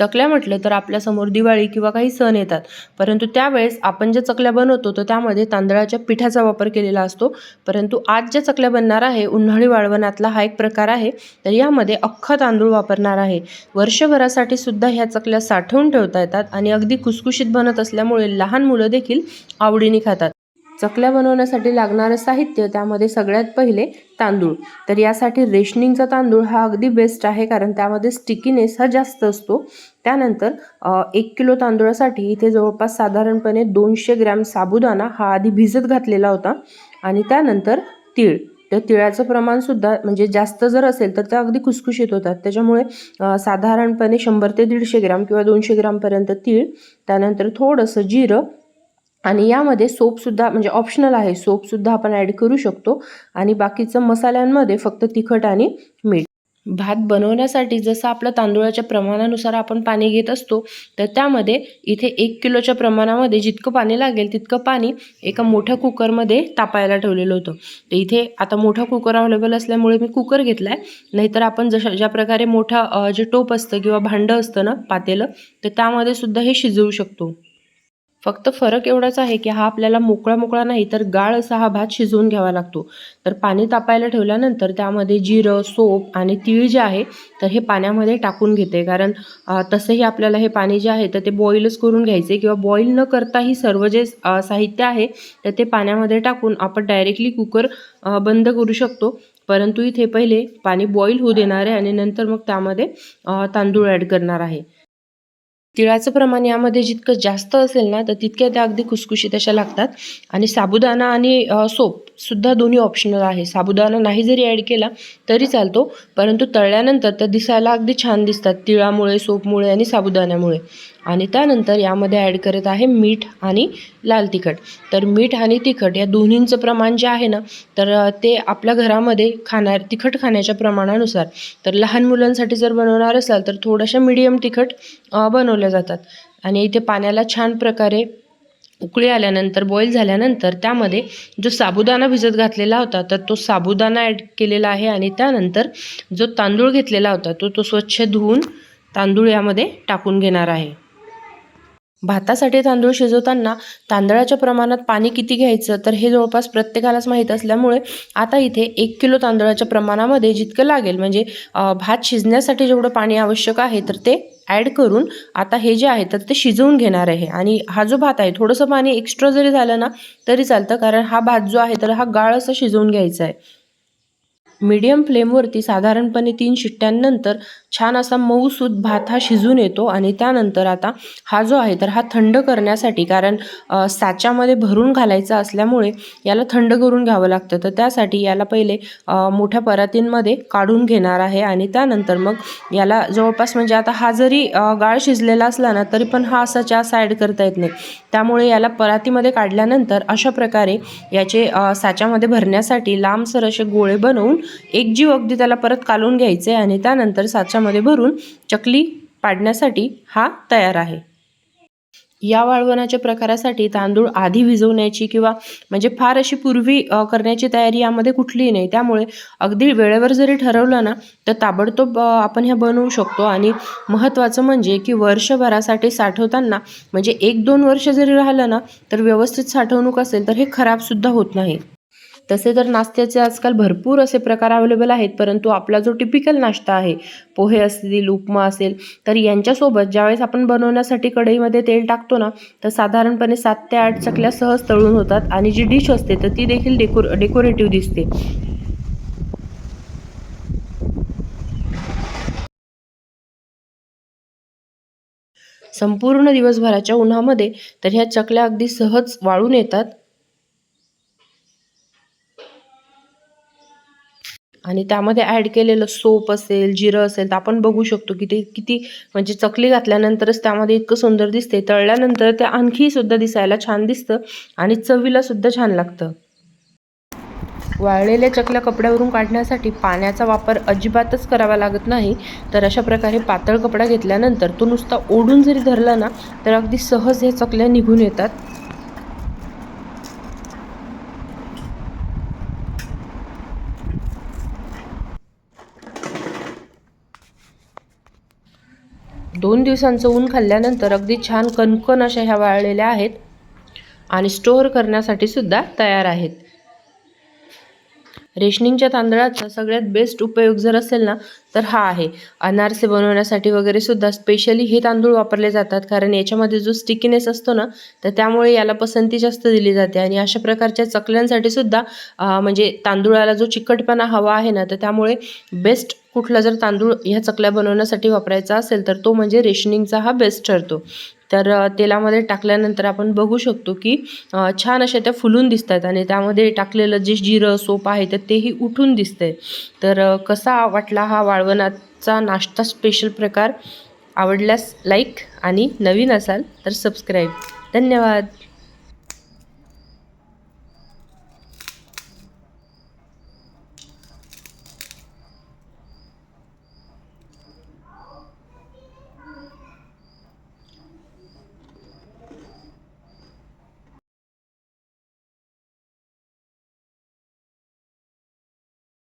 चकल्या म्हटलं तर आपल्यासमोर दिवाळी किंवा काही सण येतात. परंतु त्यावेळेस आपण ज्या चकल्या बनवतो तर त्यामध्ये तांदळाच्या पिठाचा वापर केलेला असतो. परंतु आज ज्या चकल्या बनणार आहे उन्हाळी वाळवणातला हा एक प्रकार आहे तर यामध्ये अख्खा तांदूळ वापरणार आहे. वर्षभरासाठी सुद्धा ह्या चकल्या साठवून ठेवता येतात आणि अगदी कुसकुशीत बनत असल्यामुळे लहान मुलं देखील आवडीने खातात. चकल्या बनवण्यासाठी लागणारं साहित्य त्यामध्ये सगळ्यात पहिले तांदूळ. तर यासाठी रेशनिंगचा तांदूळ हा अगदी बेस्ट आहे कारण त्यामध्ये स्टिकीनेस हा जास्त असतो. त्यानंतर एक किलो तांदूळासाठी इथे जवळपास साधारणपणे दोनशे ग्रॅम साबुदाणा हा आधी भिजत घातलेला होता आणि त्यानंतर तीळ. तर तिळाचं प्रमाणसुद्धा म्हणजे जास्त जर असेल तर त्या अगदी खुसखुशीत होतात. त्याच्यामुळे साधारणपणे शंभर ते दीडशे ग्राम किंवा दोनशे ग्रामपर्यंत तीळ. त्यानंतर थोडंसं जिरं आणि यामध्ये सोपसुद्धा म्हणजे ऑप्शनल आहे सोपसुद्धा आपण ॲड करू शकतो. आणि बाकीचं मसाल्यांमध्ये फक्त तिखट आणि मीठ. भात बनवण्यासाठी जसं आपलं तांदूळाच्या प्रमाणानुसार आपण पाणी घेत असतो तर त्यामध्ये इथे एक किलोच्या प्रमाणामध्ये जितकं पाणी लागेल तितकं पाणी एका मोठ्या कुकरमध्ये तापायला ठेवलेलं होतं. तर इथे आता मोठा कुकर अवेलेबल असल्यामुळे मी कुकर घेतला आहे नाहीतर आपण जशा ज्या प्रकारे मोठा जे टोप असतं किंवा भांडं असतं ना पातेलं तर त्यामध्ये सुद्धा हे शिजवू शकतो. फक्त फरक एवढाच आहे की हा आपल्याला मोकळा मोकळा नाही तर गाळ असा हा भात शिजवून घ्यावा लागतो. तर पाणी तापायला ठेवल्यानंतर त्यामध्ये जिरं सोप आणि तीळ जे आहे तर हे पाण्यामध्ये टाकून घेते. कारण तसंही आपल्याला हे पाणी जे आहे तर ते बॉईलच करून घ्यायचे किंवा बॉईल न करताही सर्व जे साहित्य आहे तर ते पाण्यामध्ये टाकून आपण डायरेक्टली कुकर बंद करू शकतो. परंतु इथे पहिले पाणी बॉईल होऊ देणार आहे आणि नंतर मग त्यामध्ये तांदूळ ॲड करणार आहे. तिळाचं प्रमाण यामध्ये जितकं जास्त असेल ना तर तितक्या त्या अगदी खुसखुशीत अशा लागतात. आणि साबुदाणा आणि सोप सुद्धा दोन्ही ऑप्शनल आहे. साबुदाणा नाही जरी ॲड केला तरी चालतो. परंतु तळल्यानंतर त्या दिसायला अगदी छान दिसतात. तिळामुळे सोपमुळे आणि साबुदाण्यामुळे. आणि त्यानंतर यामध्ये ॲड करत आहे मीठ आणि लाल तिखट. तर मीठ आणि तिखट या दोन्हींचं प्रमाण जे आहे ना तर ते आपल्या घरामध्ये खाणार तिखट खाण्याच्या प्रमाणानुसार. तर लहान मुलांसाठी जर बनवणार असाल तर थोड्याशा मिडियम तिखट बनवल्या जातात. आणि इथे पाण्याला छान प्रकारे उकळी आल्यानंतर बॉईल झाल्यानंतर त्यामध्ये जो साबुदाणा भिजत घातलेला होता तर तो साबुदाणा ॲड केलेला आहे आणि त्यानंतर जो तांदूळ घेतलेला होता तो तो स्वच्छ धुवून तांदूळ यामध्ये टाकून घेणार आहे. भातासाठी तांदूळ शिजवताना तांदळाच्या प्रमाणात पाणी किती घ्यायचं? तर हे जवळपास प्रत्येकालाच माहीत असल्यामुळे आता इथे एक किलो तांदळाच्या प्रमाणामध्ये जितकं लागेल म्हणजे भात शिजण्यासाठी जेवढं पाणी आवश्यक आहे तर ते ॲड करून आता हे जे आहे तर ते शिजवून घेणार आहे. आणि हा जो भात आहे थोडंसं पाणी एक्स्ट्रा जरी झालं ना तरी चालतं कारण हा भात जो आहे तर हा गाळ असा शिजवून घ्यायचा आहे. मीडियम फ्लेमवरती साधारणपणे तीन शिट्ट्यांनंतर छान असा मऊसूत भात हा शिजून येतो आणि त्यानंतर आता हा जो आहे तर हा थंड करण्यासाठी कारण साच्यामध्ये भरून घालायचा असल्यामुळे याला थंड करून घ्यावं लागतं. तर त्यासाठी याला पहिले मोठ्या परातींमध्ये काढून घेणार आहे आणि त्यानंतर मग याला जवळपास म्हणजे आता हा जरी गाळ शिजलेला असला ना तरी पण हा असा चहा साईड करता येत नाही. त्यामुळे याला परातीमध्ये काढल्यानंतर अशा प्रकारे याचे साच्यामध्ये भरण्यासाठी लांबसर असे गोळे बनवून एक जीव अगदी त्याला परत कालून घ्यायचे आणि त्यानंतर साच्यामध्ये भरून चकली पाडण्यासाठी हा तयार आहे. या वाळवणाच्या प्रकारासाठी तांदूळ आधी भिजवण्याची किंवा म्हणजे फार अशी पूर्वी करण्याची तयारी यामध्ये कुठलीही नाही. त्यामुळे अगदी वेळेवर जरी ठरवलं ना तर ताबडतोब आपण ह्या बनवू शकतो. आणि महत्त्वाचं म्हणजे की वर्षभरासाठी साठवताना म्हणजे एक दोन वर्ष जरी राहिलं ना तर व्यवस्थित साठवणूक असेल तर हे खराबसुद्धा होत नाही. तसे तर नाश्त्याचे आजकाल भरपूर असे प्रकार अवेलेबल आहेत परंतु आपला जो टिपिकल नाश्ता आहे पोहे असतील उपमा असेल तर यांच्यासोबत ज्यावेळेस आपण बनवण्यासाठी कढईमध्ये तेल टाकतो ना तर साधारणपणे सात ते आठ चकल्या सहज तळून होतात आणि जी डिश असते तर ती देखील डेकोर डेकोरेटिव्ह दिसते. संपूर्ण दिवसभराच्या उन्हामध्ये तर ह्या चकल्या अगदी सहज वाळून येतात. आणि त्यामध्ये ॲड केलेलं सोप असेल जिरं असेल तर आपण बघू शकतो की ते किती म्हणजे चकली घातल्यानंतरच त्यामध्ये इतकं सुंदर दिसते. तळल्यानंतर ते आणखी सुद्धा दिसायला छान दिसतं आणि चवीला सुद्धा छान लागतं. वाळलेल्या चकल्या कपड्यावरून काढण्यासाठी पाण्याचा वापर अजिबातच करावा लागत नाही. तर अशा प्रकारे पातळ कपडा घेतल्यानंतर तो नुसता ओढून जरी धरला ना तर अगदी सहज ह्या चकल्या निघून येतात. दोन दिवसांचं ऊन खाल्ल्यानंतर अगदी छान कणकण अशा ह्या वाळलेल्या आहेत आणि स्टोअर करण्यासाठी सुद्धा तयार आहेत. रेशनिंगच्या तांदळाचा सगळ्यात बेस्ट उपयोग जर असेल ना तर हा आहे. अनारसे बनवण्यासाठी वगैरे सुद्धा स्पेशली हे तांदूळ वापरले जातात कारण याच्यामध्ये जो स्टिकीनेस असतो ना तर त्यामुळे याला पसंती जास्त दिली जाते. आणि अशा प्रकारच्या चकल्यांसाठी सुद्धा म्हणजे तांदूळाला जो चिकटपणा हवा आहे ना तर त्यामुळे बेस्ट कुठला जर तांदूळ ह्या चकल्या बनवण्यासाठी वापरायचा असेल तर तो म्हणजे रेशनिंगचा हा बेस्ट ठरतो. तर तेलामध्ये टाकल्यानंतर आपण बघू शकतो की छान अशा त्या फुलून दिसत आहेत आणि त्यामध्ये टाकलेलं जे जिरं सोप आहे तर तेही उठून दिसतंय. तर कसा वाटला हा वाळवणाचा नाश्ता स्पेशल प्रकार? आवडल्यास लाईक आणि नवीन असाल तर सबस्क्राईब धन्यवाद!